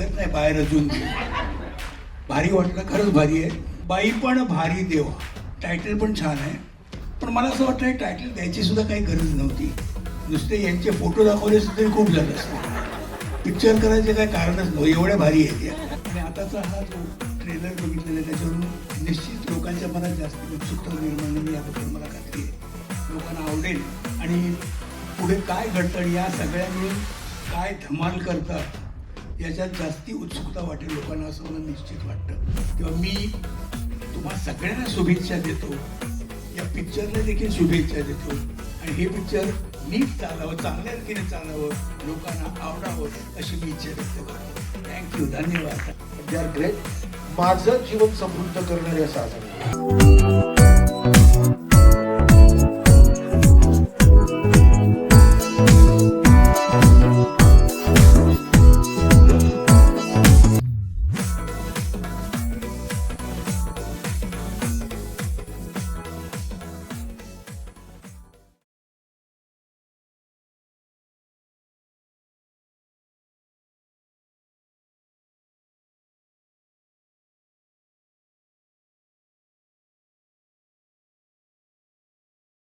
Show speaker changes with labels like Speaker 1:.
Speaker 1: रचून दे भारी वाटलं खरंच भारी आहे. बाई पण भारी देवा. टायटल पण छान आहे. पण मला असं वाटतं टायटल द्यायची सुद्धा काही गरज नव्हती. नुसते यांचे फोटो दाखवले सुद्धा खूप झालं असतं. पिक्चर करायचे काही कारणच नव्हतं. एवढ्या भारी आहेत या. आणि आताचा हा जो ट्रेलर बघितलेला आहे त्याच्यावरून निश्चित लोकांच्या मनात जास्त उत्सुकता निर्माण झाली. याबद्दल मला खात्री आहे. लोकांना आवडेल. आणि पुढे काय घडतं आणि या सगळ्या मिळून काय धमाल करतात याच्यात जास्ती उत्सुकता वाटेल लोकांना असं मला निश्चित वाटतं. तेव्हा मी तुम्हा सगळ्यांना शुभेच्छा देतो. या पिक्चरला देखील शुभेच्छा देतो. आणि हे पिक्चर नीट चालावं चांगल्या रीतीने चालावं लोकांना आवडावं अशी मी इच्छा व्यक्त करतो. थँक्यू धन्यवाद.
Speaker 2: दे आर ग्रेट माझं जीवन समृद्ध करणारे असं